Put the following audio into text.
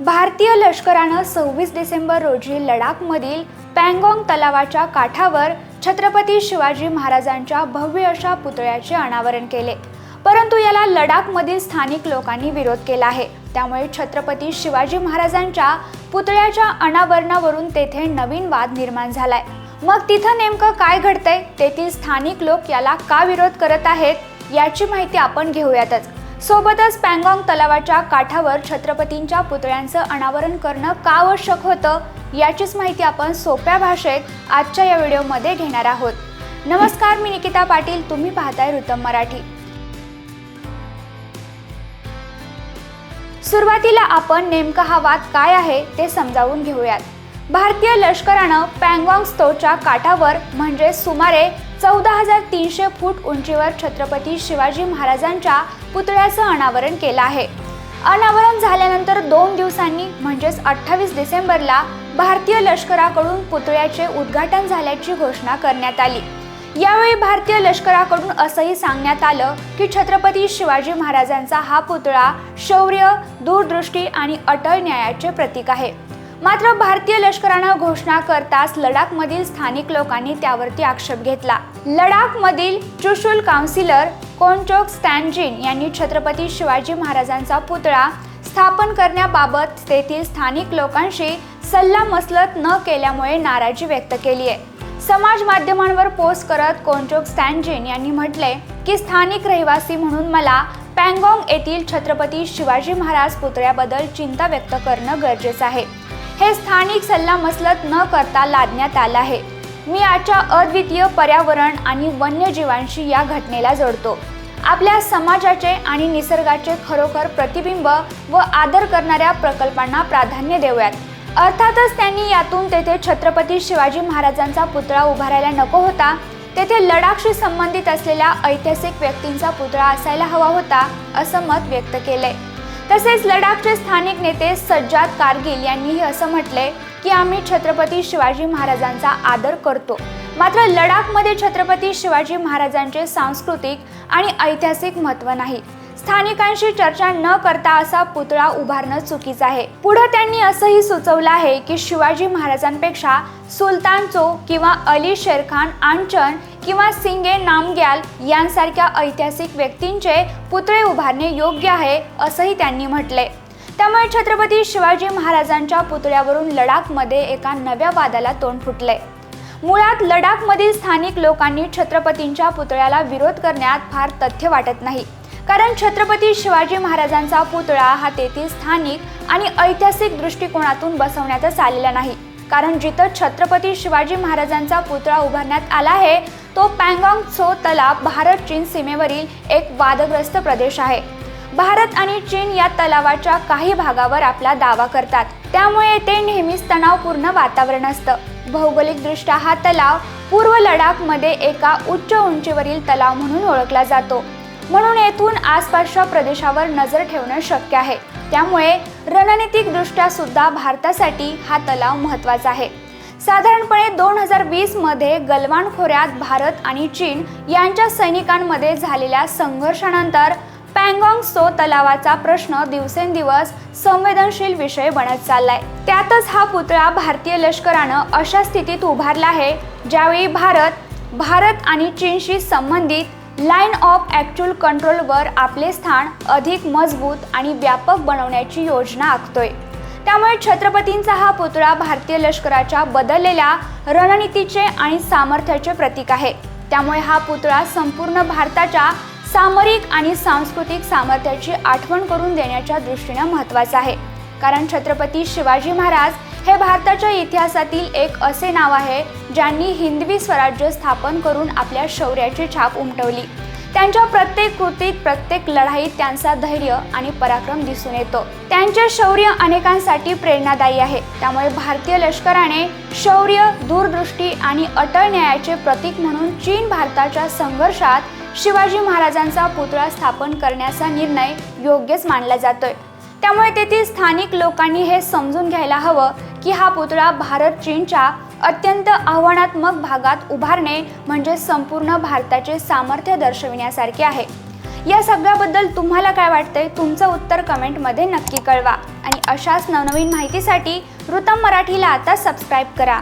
भारतीय लष्करानं सव्वीस डिसेंबर रोजी लडाखमधील पँगॉंग तलावाच्या काठावर छत्रपती शिवाजी महाराजांच्या भव्य अशा पुतळ्याचे अनावरण केले. परंतु याला लडाखमधील स्थानिक लोकांनी विरोध केला आहे. त्यामुळे छत्रपती शिवाजी महाराजांच्या पुतळ्याच्या अनावरणावरून तेथे नवीन वाद निर्माण झालाय. मग तिथं नेमकं काय घडतंय? तेथील स्थानिक लोक याला का विरोध करत आहेत? याची माहिती आपण घेऊयातच. सोबतच पँगॉंग तलावाच्या काठावर छत्रपतींच्या पुतळ्यांचं अनावरण करणं का आवश्यक होतं याचीच माहिती आपण सोप्या भाषेत आजच्या या व्हिडिओमध्ये घेणार आहोत. नमस्कार मी निकिता पाटील. तुम्ही पाहताय ऋतम मराठी. सुरुवातीला आपण नेमका हा वाद काय आहे ते समजावून घेऊयात. भारतीय लष्करानं पँगॉंग स्तोच्या काठावर म्हणजे सुमारे चौदा हजार तीनशे फूट उंचीवर छत्रपती शिवाजी महाराजांच्या पुतळ्याचं अनावरण केलं आहे. अनावरण झाल्यानंतर दोन दिवसांनी म्हणजेच अठ्ठावीस डिसेंबरला भारतीय लष्कराकडून पुतळ्याचे उद्घाटन झाल्याची घोषणा करण्यात आली. यावेळी भारतीय लष्कराकडून असंही सांगण्यात आलं की छत्रपती शिवाजी महाराजांचा हा पुतळा शौर्य दूरदृष्टी आणि अटळ न्यायाचे प्रतीक आहे. मात्र भारतीय लष्करानं घोषणा करताच लडाखमधील स्थानिक लोकांनी त्यावरती आक्षेप घेतला. लडाखमधील चुशुल काउन्सिलर कोनचोक स्टॅनजिन यांनी छत्रपती शिवाजी महाराजांचा पुतळा स्थापन करण्याबाबत तेथील स्थानिक लोकांशी सल्ला मसलत न केल्यामुळे नाराजी व्यक्त केली आहे. समाज माध्यमांवर पोस्ट करत कोनचोक स्टॅनजिन यांनी म्हटले की स्थानिक रहिवासी म्हणून मला पँगॉंग येथील छत्रपती शिवाजी महाराज पुतळ्याबद्दल चिंता व्यक्त करणं गरजेचं आहे. हे स्थानिक सल्लामसलत न करता लादण्यात आलं आहे. मी आजच्या अद्वितीय पर्यावरण आणि वन्यजीवांशी या घटनेला जोडतो. आपल्या समाजाचे आणि निसर्गाचे खरोखर प्रतिबिंब व आदर करणाऱ्या प्रकल्पांना प्राधान्य देऊयात. अर्थातच त्यांनी यातून तेथे छत्रपती शिवाजी महाराजांचा पुतळा उभारायला नको होता तेथे लडाखशी संबंधित असलेल्या ऐतिहासिक व्यक्तींचा पुतळा असायला हवा होता असं मत व्यक्त केलंय. तसेच लडाखचे स्थानिक नेते सज्जाद कारगिल यांनीही असं म्हटले की आम्ही छत्रपती शिवाजी महाराजांचा आदर करतो. मात्र लडाखमध्ये छत्रपती शिवाजी महाराजांचे सांस्कृतिक आणि ऐतिहासिक महत्त्व नाही. स्थानिकांशी चर्चा न करता असा पुतळा उभारणं चुकीचं आहे. पुढे त्यांनी असंही सुचवलं आहे की शिवाजी महाराजांपेक्षा सुलतान चो किंवा अली शेरखान आंचन किंवा सिंगे नामग्याल यांसारख्या ऐतिहासिक व्यक्तींचे पुतळे उभारणे योग्य आहे असंही त्यांनी म्हटले. त्यामुळे छत्रपती शिवाजी महाराजांच्या पुतळ्यावरून लडाखमध्ये एका नव्या वादाला तोंड फुटले. मुळात लडाखमधील स्थानिक लोकांनी छत्रपतींच्या पुतळ्याला विरोध करण्यात फार तथ्य वाटत नाही. कारण छत्रपती शिवाजी महाराजांचा पुतळा हा तेथील स्थानिक आणि ऐतिहासिक दृष्टिकोनातून बसवण्यातच आलेला नाही. कारण जिथं छत्रपती शिवाजी महाराजांचा पुतळा उभारण्यात आला आहे तो पँगॉंग चो तलाव भारत चीन सीमेवरील एक वादग्रस्त प्रदेश आहे. भारत आणि चीन या तलावाच्या काही भागावर आपला दावा करतात. त्यामुळे येथे नेहमीच तणावपूर्ण वातावरण असतं. भौगोलिकदृष्ट्या हा तलाव पूर्व लडाखमध्ये एका उच्च उंचीवरील तलाव म्हणून ओळखला जातो. म्हणून येथून आसपासच्या प्रदेशावर नजर ठेवणं शक्य आहे. त्यामुळे रणनीतिकदृष्ट्या सुद्धा भारतासाठी हा तलाव महत्त्वाचा आहे. साधारणपणे दोन हजार वीसमध्ये गलवान खोऱ्यात भारत आणि चीन यांच्या सैनिकांमध्ये झालेल्या संघर्षानंतर पँगॉंग सो तलावाचा प्रश्न दिवसेंदिवस संवेदनशील विषय बनत चाललाय. त्यातच हा पुतळा भारतीय लष्करानं अशा स्थितीत उभारला आहे ज्यावेळी भारत भारत आणि चीनशी संबंधित लाईन ऑफ ॲक्च्युअल कंट्रोलवर आपले स्थान अधिक मजबूत आणि व्यापक बनवण्याची योजना आखतोय. त्यामुळे छत्रपतींचा हा पुतळा भारतीय लष्कराच्या बदललेल्या रणनीतीचे आणि सामर्थ्याचे प्रतीक आहे. त्यामुळे हा पुतळा संपूर्ण भारताच्या सामरिक आणि सांस्कृतिक सामर्थ्याची आठवण करून देण्याच्या दृष्टीने महत्त्वाचा आहे. कारण छत्रपती शिवाजी महाराज हे भारताच्या इतिहासातील एक असे नाव आहे ज्यांनी हिंदवी स्वराज्य स्थापन करून आपल्या शौर्याची छाप उमटवली. त्यांच्या प्रत्येक कृतीत प्रत्येक लढाईत त्यांचा धैर्य आणि पराक्रम दिसून येतो. त्यांचे शौर्य अनेकांसाठी प्रेरणादायी आहे. त्यामुळे भारतीय लष्कराने शौर्य दूरदृष्टी आणि अटळ न्यायाचे प्रतीक म्हणून चीन भारताच्या संघर्षात शिवाजी महाराजांचा पुतळा स्थापन करण्याचा निर्णय योग्यच मानला जातोय. त्यामुळे तेथील स्थानिक लोकांनी हे समजून घ्यायला हवं की हा पुतळा भारत चीनच्या अत्यंत आव्हानात्मक भागात उभारणे म्हणजे संपूर्ण भारताचे सामर्थ्य दर्शविण्यासारखे आहे. या सगळ्याबद्दल तुम्हाला काय वाटतंय? तुमचं उत्तर कमेंटमध्ये नक्की कळवा. आणि अशाच नवनवीन माहितीसाठी ऋतम मराठीला आता सबस्क्राईब करा.